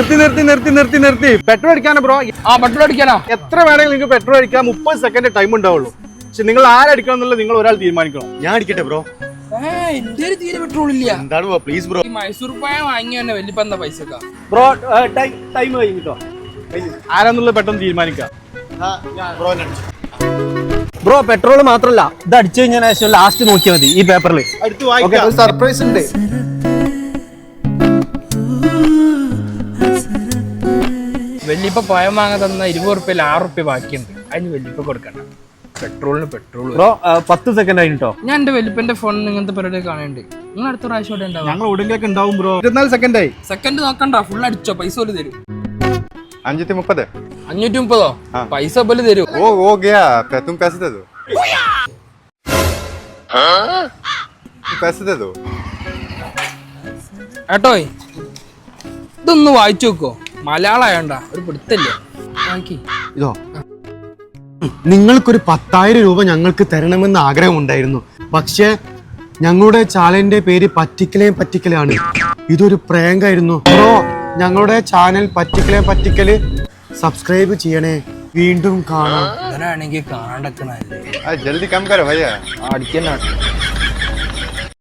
നിർത്തി നിർത്തി നിർത്തി നിർത്തി നിർത്തി. പെട്രോൾ അടിക്കാനോ ബ്രോ ആ പെട്രോൾ അടിക്കാനോ? എത്ര വേണമെങ്കിലും നിങ്ങൾക്ക് പെട്രോൾ അടിക്കാൻ മുപ്പത് സെക്കൻഡ് ടൈം ഉണ്ടാവുള്ളൂ. പക്ഷെ നിങ്ങൾ ആരടിക്കണം എന്നുള്ളത് നിങ്ങൾ ഒരാൾ തീരുമാനിക്കണം. ഞാൻ അടിക്കട്ടെ ബ്രോ എന്റെ ഒരു തീരെ പെട്രോൾ ഇല്ല. എന്താണ് ബ്രോ പ്ലീസ് ബ്രോ ഈ മൈസൂർ പായ വാങ്ങി തന്നെ വലിയപ്പ എന്താ പൈസ ബ്രോ ടൈം കഴിഞ്ഞിട്ടോ ആരാന്നുള്ളത് പെട്ടെന്ന് തീരുമാനിക്കാം. ബ്രോ ബ്രോ പെട്രോൾ മാത്രല്ല. ഇത് അടിച്ചു കഴിഞ്ഞാൽ ലാസ്റ്റ് നോക്കിയാൽ മതി ഈ പേപ്പറിൽ സർപ്രൈസ് ഉണ്ട്. വലിയപ്പ പഴം വാങ്ങാൻ തന്ന ഇരുപത് റുപ്യ ആറ് റുപ്യ ബാക്കിയുണ്ട്. അതിന് വലിയപ്പ കൊടുക്കണ്ട പെട്രോളിന് പെട്രോൾ ബ്രോ പത്ത് സെക്കൻഡ് ആയിട്ടോ? ഞാൻ എന്റെ വലിപ്പന്റെ ഫോൺ നിങ്ങനത്തെ പരിപാടി കാണേണ്ടി നിങ്ങൾ അടുത്ത പ്രാവശ്യം ഇവിടെ ഉണ്ടാവും? ഞങ്ങൾ ഉടങ്കിലൊക്കെ ഉണ്ടാവും ബ്രോ. ഇരുപത്തിനാല് സെക്കൻഡ് ആയി. സെക്കൻഡ് നോക്കണ്ട ഫുൾ അടിച്ചോ പൈസ ഒരു തരും. അഞ്ഞൂറ്റി മുപ്പത് അഞ്ഞൂറ്റി മുപ്പതോ പൈസ പോലെ തരും. ഓ ഓ ഗയാ. തും പൈസ തരൂ പൈസ ഏട്ടോ ഇതൊന്ന് വായിച്ചു നോക്കോ. മലയാളായോണ്ടാ ഒരു ഇതോ. നിങ്ങൾക്കൊരു പത്തായിരം രൂപ ഞങ്ങൾക്ക് തരണമെന്ന് ആഗ്രഹമുണ്ടായിരുന്നു. പക്ഷേ ഞങ്ങളുടെ ചാനലിന്റെ പേര് പറ്റിക്കലേം പറ്റിക്കലാണ്. ഇതൊരു പ്രേങ്കായിരുന്നു. ബ്രോ ഞങ്ങളുടെ ചാനൽ പറ്റിക്കലേം പറ്റിക്കൽ സബ്സ്ക്രൈബ് ചെയ്യണേ. വീണ്ടും കാണാം. അങ്ങനെയാണെങ്കിൽ കാണാണ്ടക്കണല്ലേ? ജൽദി കം കരോ ഭയ്യ